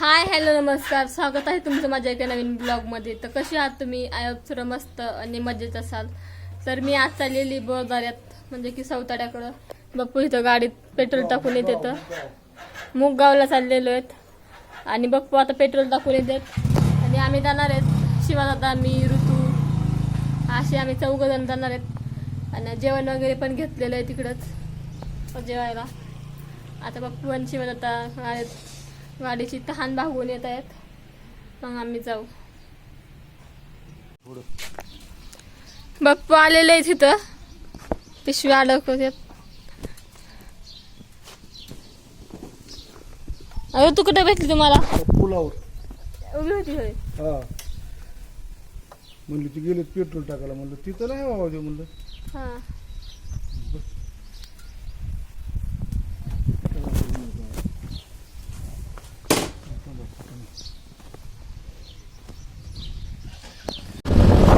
Hi hello नमस्कार. स्वागत आहे तुमचं माझ्या एका नवीन ब्लॉगमध्ये. तर कशी आहात तुम्ही? आय थोडं मस्त आणि मजेत असाल. तर मी आज चाललेली बोरदाऱ्यात म्हणजे की सौताड्याकडं बप्पू इथं गाडीत पेट्रोल टाकून येत तर मुगगावला चाललेलो आहेत. आणि बप्पू आता पेट्रोल टाकून येतात आणि आम्ही जाणार आहेत. शिवादादा मी ऋतू असे आम्ही चौघजण जाणार आहेत. आणि जेवण वगैरे पण घेतलेलं आहे तिकडंच. जेवायला. आता बप्पू आणि शिवादादा आहेत. गाडीची तहान भागवून येत आहेत. मग आम्ही जाऊ. बाप्पू आलेले आहे तिथं पिशवी अडकवतात अरे तू कुठे भेटली तुम्हाला? पुलावर. उभी होती होय. हा. म्हणलं ती गेले पेट्रोल टाकायला. म्हणलं तिथं नाही बाबा ते म्हणलं. हा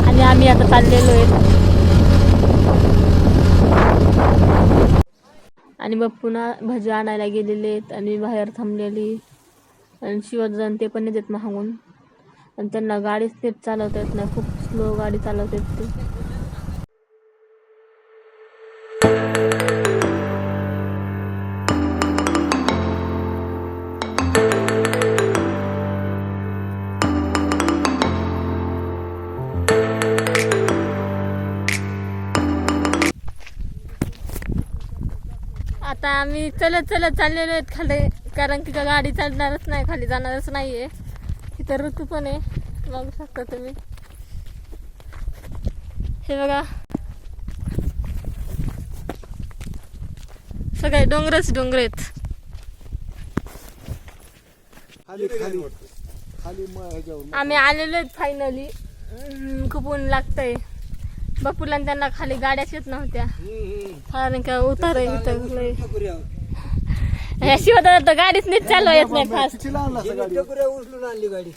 आणि आम्ही आता चाललेलो आहे. आणि मग पुन्हा भजी आणायला गेलेले आहेत आणि बाहेर थांबलेली. आणि शिवजण ते पण येतात मागून. आणि त्यांना गाडीच नीट चालवता येत नाही. खूप स्लो गाडी चालवतात ते आता आम्ही चलत चलत चाललेलो आहेत खाली. कारण की गाडी चालणारच नाही खाली जाणारच नाहीये. इथं ऋतू पण आहे. बघू शकता तुम्ही. हे बघा. सगळे डोंगरच डोंगर आहेत. आम्ही आलेलो आहेत फायनली खूप ऊन लागतंय. बापूला आणि त्यांना खाली गाड्याच येत नव्हत्या. कारण का उतार. ह्या शिवाय तर गाडीच नीट चालवा येत नाही फास्ट चिचीला आणला असता गाडीवर. टकुऱ्या उचलून आणली गाडी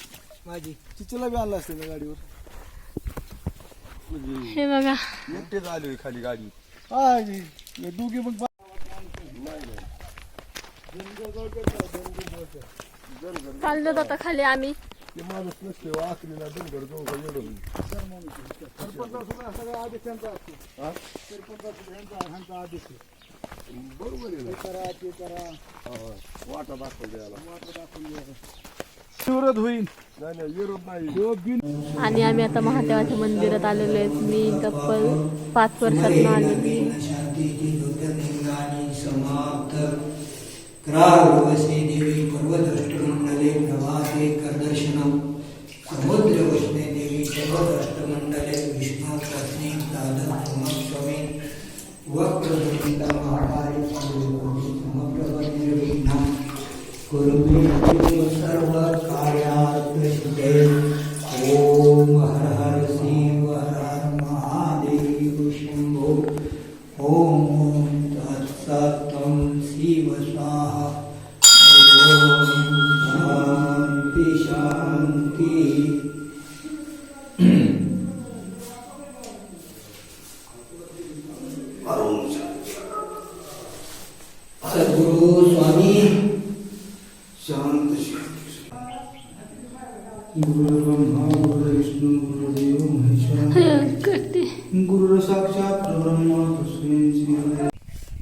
माझी. चिचीला बी आणला असतं त्या गाडीवर. हे बघा. एकटेच आलोय खाली गाडी. हा हे दोघे मग बा- चाललो आता खाली आम्ही. ते माणूस नसते वाचलेला डोंगर डोंगर एवढं सरपंच सुद्धा सगळा आदेश त्यांचा असतो हा? सरपंच ह्यांचा ह्यांचा आदेश आहे. बरोबर आहे हे करा ते करा वाटा दाखवून द्यायला विरोध होईल नाही नाही विरोध नाही तो बिन आणि आम्ही आता महादेवाच्या मंदिरात आलेलो आहेत मी तब्बल पाच वर्षात आलेली समाप्त कुरु मे सर्व कार्यात् सिद्धे हर हर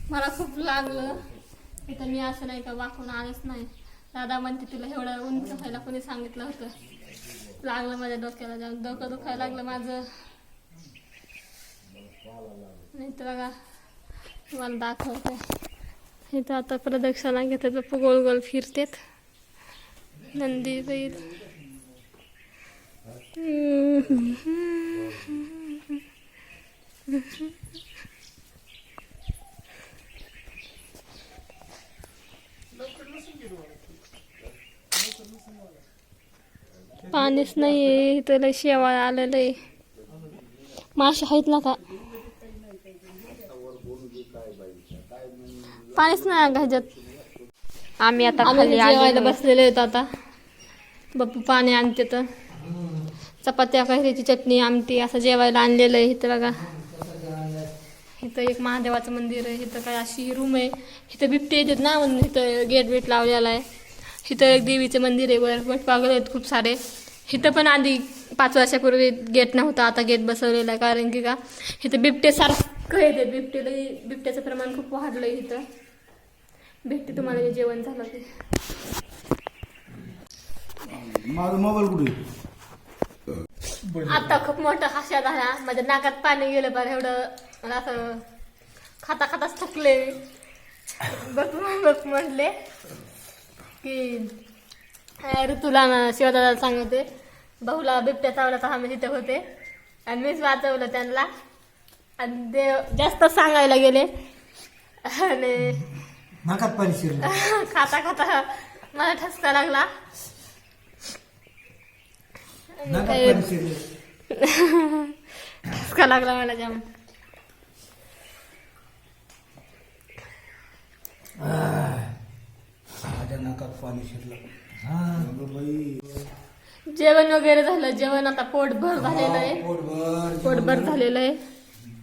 मला खूप लागलं. इथं मी असं नाही का वाकून आलंच नाही. दादा म्हणते तुला एवढं उंच व्हायला कोणी सांगितलं होतं. लागलं माझ्या डोक्याला जाऊन. डोकं दुखायला लागलं माझं. नाही तर बघा तुम्हाला दाखवते. इथं आता प्रदक्षिणा घेतात गोल गोल फिरतेत. नंदी बैल. पाणीच नाही इथं लय शेवाळ आलेलं आहे. मासे आहेत ना का? पाणीच नाही ह्याच्यात? आम्ही आता खाली जेवायला बसलेले आहेत आता. बाप्पू पाणी आणते तर. चपात्या कैरीची चटणी आमटी असं जेवायला आणलेलं आहे इथं बघा. इथं एक महादेवाचं मंदिर आहे इथं काय अशी रूम आहे. इथं बिबटे येतात ना म्हणून इथं गेट वेट लावलेला आहे. इथं एक देवीचं मंदिर आहे वर वट पागल आहेत खूप सारे. इथं पण आधी पाच वर्षापूर्वी गेट नव्हता आता गेट बसवलेला आहे कारण की का इथं बिबटेसारखं येते बिबटेला बिबट्याचं प्रमाण खूप वाढलं आहे इथं. भेटते तुम्हाला जेवण झालं ते. माझा मोबाईल कुठे? आता खूप मोठा हास्या झाला. माझ्या नाकात पाणी गेलं बरं एवढं मला असं खाता खाताच थकले बघ बघ म्हटले की ऋतूला ना शिवदादाला सांगते. भाऊला बिबट्या चावला तर आम्ही तिथे होते. आणि मीच वाचवलं त्यांना. आणि ते जास्त सांगायला गेले. आणि पाणी खाता खाता मला ठसका लागला आणि नाकात काही- पाणी शिरलं ठसका लागला मला जाम. जेवण वगैरे झालं. जेवण आता पोटभर झालेलं आहे. पोटभर झालेलं आहे.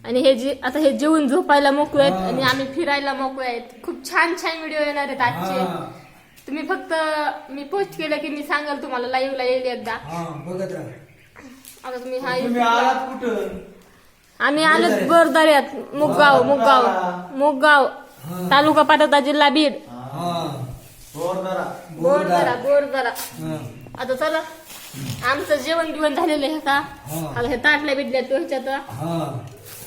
आणि हे जे आता हे जेवून झोपायला मोकळे आहेत आणि आम्ही फिरायला मोकळे आहेत. खूप छान छान व्हिडिओ येणार आहेत आजचे. तुम्ही फक्त मी पोस्ट केलं की मी सांगाल तुम्हाला लाईव्हला येईल एकदा. हा बघत राहा. आता तुम्ही हा तुम्ही आलात कुठं? आम्ही आलो बोरदऱ्यात मुगगाव मुगगाव मुगगाव तालुका पाटोदा जिल्हा बीड हा. बोरदरा. बोरदरा हा. आता चला आमचं जेवण बिवण झालेलं आहे का? हा. आता हे ताटल्या बिटल्या तो. ह्याच्यात हा.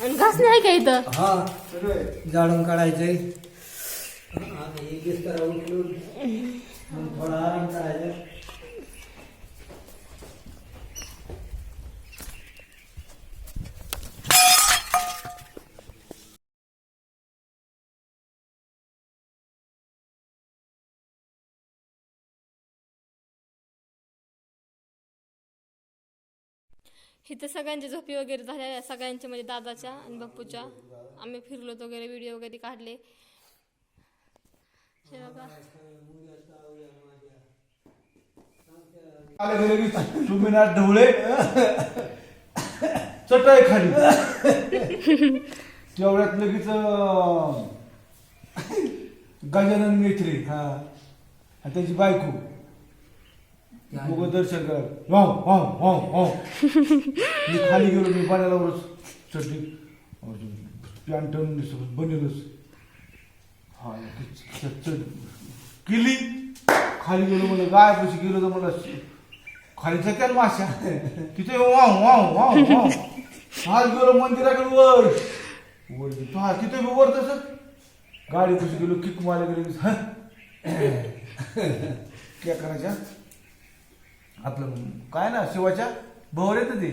आणि घास नाही का इथं? हा. जाळून काढायचंय. बिस्तर उचलून मग थोडा आराम करायचा इथं सगळ्यांची झोपी वगैरे झाल्या सगळ्यांचे म्हणजे दादाच्या आणि बाप्पूच्या आम्ही फिरलो वगैरे व्हिडिओ वगैरे काढले. सुमिनाथ ढवळे. चटाई खाली. तेवढ्यात लगेच गजानन मेत्री हा. आणि त्याची बायको. दोघं दर्शन कर वाव वाव वाव वाव. मी खाली गेलो मी पाण्याला चटली पॅन्ट बनेलच. हा केली खाली गेलो मला गाय पशी गेलो तर मला खाली चक्यान माशा तिथे वाव वाव वाव वाव आज गेलो मंदिराकडे वर. वर. हा तिथे बी वर तसं. गाडी पशी गेलो किक मारले गेलो हं. काय करायच्या आपलं काय ना शिवाच्या भवर येतं ते.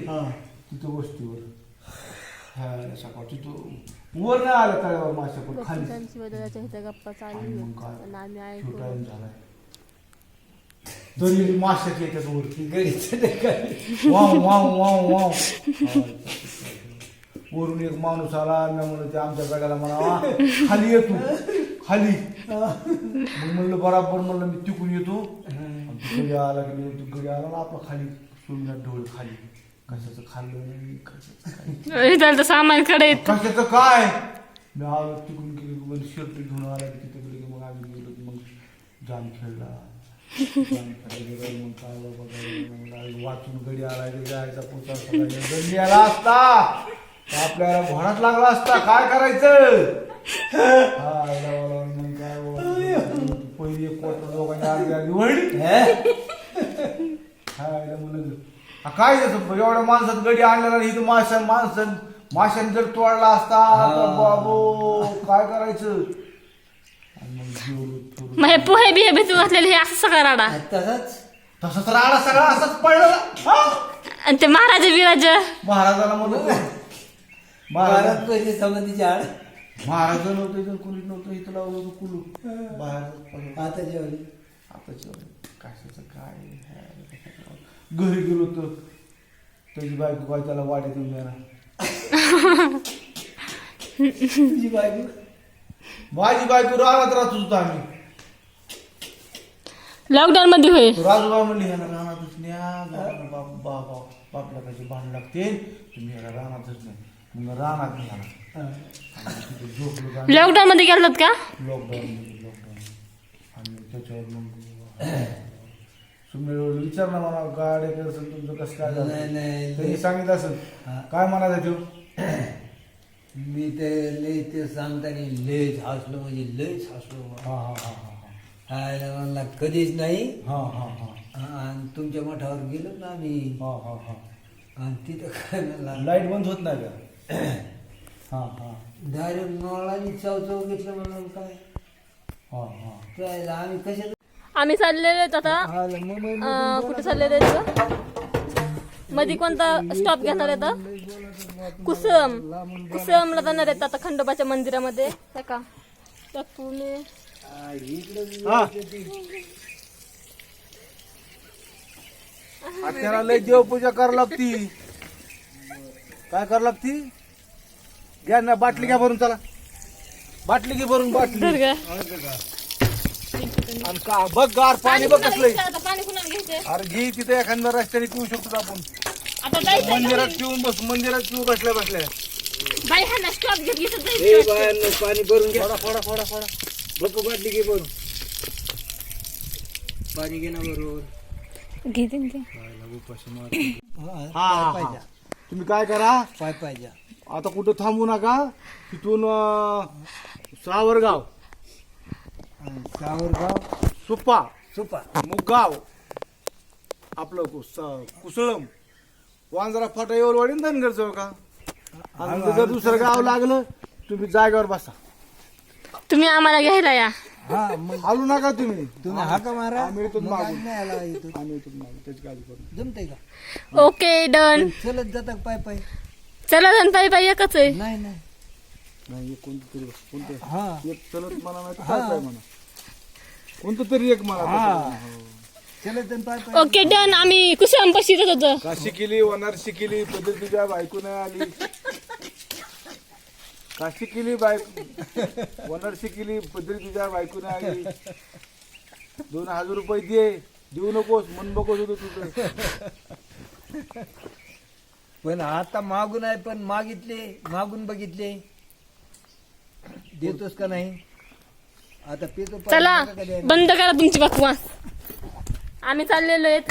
तिथं वस्तीवर. हा वर नाही आलं तळ्यावर पण खाली. इथं गप्पा चालू आम्ही येतात वरती वाव वाव वाव वाव. वरून एक माणूस आला मी म्हणलं ते आमच्या गड्याला म्हणावा खाली येतो खाली. मग म्हणलं बराबर म्हणलं मी तिकून येतो. गडी आला की गडी आला आपला खाली सोमनाथ ढोळ खाली. कशाचं खाल्लं नाही कशाचं काय इथं सामानकडे कशाचं काय? मी आलो तिकडून गेलो शर्ट घेऊन आला की तिथे गेलो की मग आम्ही गेलो की मग जाम खेळला. जाम खेळला गेलो मग काय बाबा काय मग आम्ही वाचून गडी आला की जायचा पुढचा सकाळी गडी आला असता. तर आपल्याला घोडात लागला असता. काय करायचं? हा आला वाला मग काय बाबा, पहिली एक कोट दोघांनी आली आली वळली हा? म्हणलं हा, काय त्याचं एवढ्या माणसात गडी आणलेला इथं माशा माणसं माशाने जर तोडला असता तर बाबू काय करायचं? आणि मग जेवलो, थोडं. मग हे पोहे बिहे भिजू घातलेले हे असं सगळं राडा. तसंच? तसं तर आला सगळा असंच पडला. हा? आणि ते महाराज विराज. महाराजाला म्हणलं महाराज भारत पैसे आड महाराज नव्हतं इथं कुणी नव्हतं इथं लावलं होतं बाहेर आता जेवली. आता कशाचं काय? आहे? घरी गेलो तर त्याची बायको काय त्याला वाड्यात येऊन देणार तुझी बायको माझी बायको रानात राहत होतो आम्ही लॉकडाऊन मध्ये होय तो राजूबाई म्हणली ह्याला रानातच न्या घराला बाप बाप बाप बापला कशी भांड लागते तुम्ही ह्याला रानातच नाही मग रानात निघाला आणि तिथे झोपलो आम्ही. लॉकडाऊन मध्ये गेलात का लॉकडाऊन लॉकडाऊन आणि त्याच्यावर मग विचार ना मला गाडी करसन तुमचं कसं काय झालं? नाही नाही त्यांनी सांगितलं असेल. हा. काय म्हणायचं तो मी ते लय ते सांगताना लयच हसलो म्हणजे लयच हसलो. हा हा हा हा म्हणला कधीच नाही. हा हा हा. आणि तुमच्या मठावर गेलो ना आम्ही. हा हा हा. आणि तिथं काय म्हणला? लाइट बंद होत नाही का? हा हा. डायरेक्ट नळाने चव घेतलं म्हणून काय? हा हा. त्याला आम्ही कशाला आम्ही चाललेलो आहेत आता. अं, कुठे चाललेलो आहेत मध्ये कोणता स्टॉप घेणार आहेत आता? कुसम. कुसमला जाणार आहेत आता खंडोबाच्या मंदिरामध्ये. हे का पुणे हा लय देवपूजा करावं लागती. काय करावं लागती? घ्या ना बाटली घ्या भरून चला. बाटली घे भरून बाटली. आणि का बघ गार पाणी बघ कसलंय आता पाणी कुणाला अरे घे तिथे एखाद्या रस्त्याने पिऊ शकतो आपण. आता मंदिरात पिऊन बस मंदिरात पिऊ बसल्या बसल्या. बाई हा ना स्टॉप जायचं. पाणी भरून घे फोडा फोडा फोडा फोडा. बाटली घे भरून. पाणी घे ना भरून. घेते ना ते. हा, हा, हा. तुम्ही काय करा? पाय पाहिजे आता कुठं थांबू नका? तिथून अं, सावरगाव. सावरगाव. सुप्पा सुपा. मुगाव. आपलं कुस- कुसळम. वांजरा फाटा येऊन वाढीन धनगर चौका आणि जर दुसरं गाव लागलं तुम्ही जागेवर बसा. तुम्ही आम्हाला घ्यायला या. हा मग आलू नका तुम्ही. तुम्ही हाका मारा. आम्ही इथून मग मागून. आम्ही नाही आला इथून. आम्ही इथून मागू, त्याची काळजी करू नका. जमतंय का? Okay done. चलत जाता पाय पाय? चला जण बाई बाई एकच आहे. नाही नाही. नाही एक कोणतं तरी कोणतं हा. एक चलत म्हणा नाही तर काय काय म्हणा. कोणतं तरी एक हा. Okay done. आम्ही कुसम पशी जात होतो. का शिकिली वनार शिकिली पद्धत तुझ्या बायको नाही आली. का शिकिली बायको वनार शिकिली पद्धत तुझ्या बायको नाही आली. दोन हजार रुपये दे. देऊ नकोस मन नकोस होतं तुझं. पण आता मागून आहे पण मागितले. मागून बघितले. देतोस का नाही? आता पेतो पाणी चला नका? बंद करा तुमची बकवास. आम्ही चाललेलो आहेत.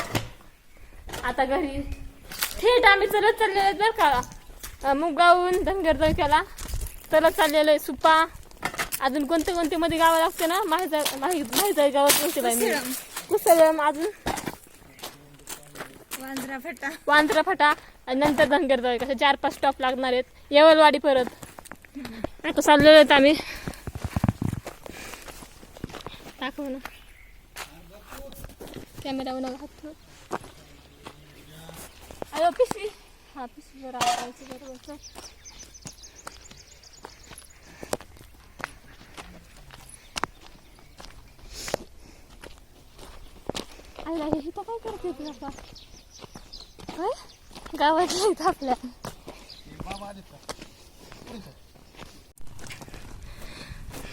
आता घरी. थेट आम्ही चलत चाललेलो आहेत बरं का. अं, मुगावून धनगर तालुक्याला चलत चाललेलो आहे सुपा. अजून कोणते कोणते मध्ये गावं लागते ना? माहिती माहिती आहे गावात कोणते बाई मी कुसळम. अजून. वांद्रा फटा. वांद्रा फाटा. आणि नंतर धनगर तालुका असे चार पाच स्टॉप लागणार आहेत. येवलवाडी परत. आता चाललेलो आहेत आम्ही. दाखव ना. कॅमेरावर हात अरे पिशवी. हा पिशवी जरा आवडायची बरोबर आईला हे इथं काय करते ती आता काय गावातल्या इथं आपल्या.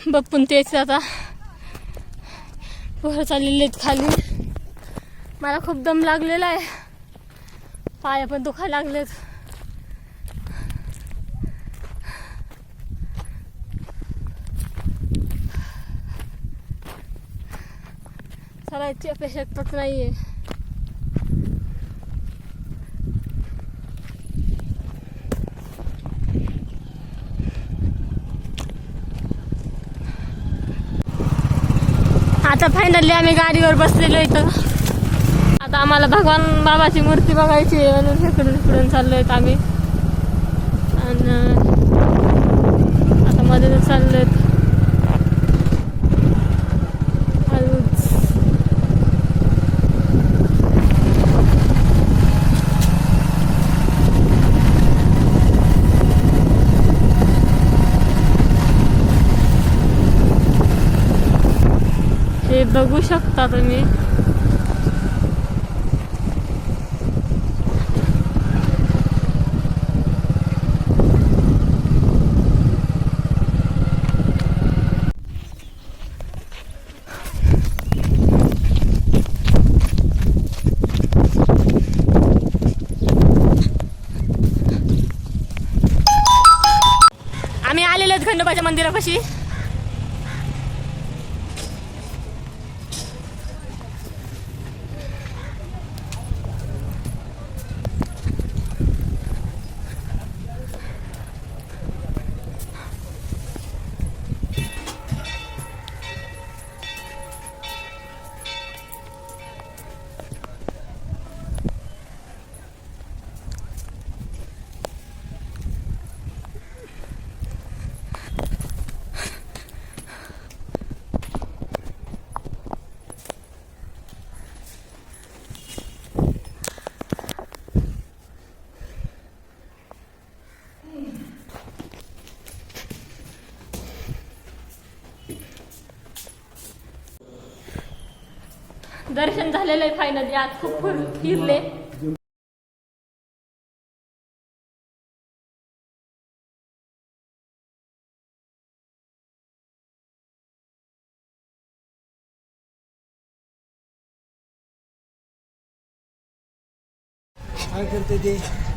बप्पून तेच आता. पोहर चाललेले आहेत खाली. मला खूप दम लागलेला आहे. पाया पण दुखायला लागलेत. चालायची नाही आहे आता फायनली आम्ही गाडीवर बसलेलो इथं. आता आम्हाला भगवान बाबाची मूर्ती बघायची आहे म्हणून इकडून इकडून चाललो आहेत आम्ही. आणि आता मध्ये चाललो आहेत हे बघू शकता तुम्ही आम्ही आलेलो आहेत खंडोबाच्या मंदिरापाशी दर्शन झालेलं आहे फायनली आज खूप फिर- फिरले.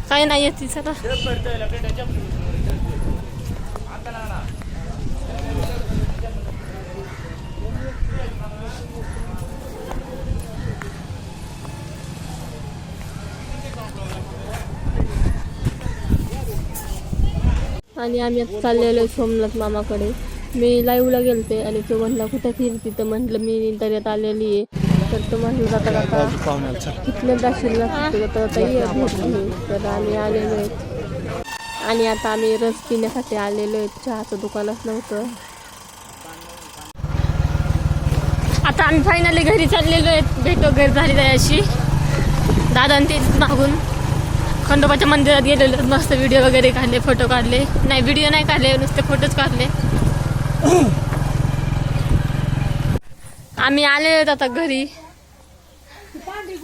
काय नाही येत चला आणि आम्ही आता चाललेलो आहे सोमनाथ मामाकडे. मी लाईव्हला गेलते आणि तो म्हणला कुठं फिरती तर म्हटलं मी दर्यात आलेली आहे. तर तो म्हटलं जाता जाता कितने दाशील लागते जाता जाता ये. भेटली तर आम्ही आलेलो आहेत आणि आता आम्ही रस पिण्यासाठी आलेलो आहेत चहाचं दुकानच नव्हतं. आता आम्ही फायनली घरी चाललेलो आहेत भेटो घर झाली जायची दादा तेच मागून. खंडोबाच्या मंदिरात गेलेलो मस्त व्हिडिओ वगैरे काढले फोटो काढले. नाही व्हिडिओ नाही काढले नुसते फोटोच काढले. आम्ही आले आहेत आता घरी.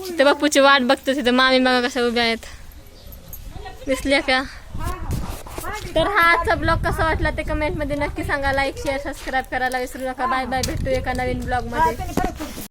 तिथे बापूची वाट बघतो तिथे मामी बघा कशा उभ्या आहेत. दिसल्या का? तर हा आजचा ब्लॉग कसा वाटला ते कमेंटमध्ये नक्की सांगा. लाईक शेअर सबस्क्राईब करायला विसरू नका. बाय बाय भेटू एका नवीन ब्लॉगमध्ये.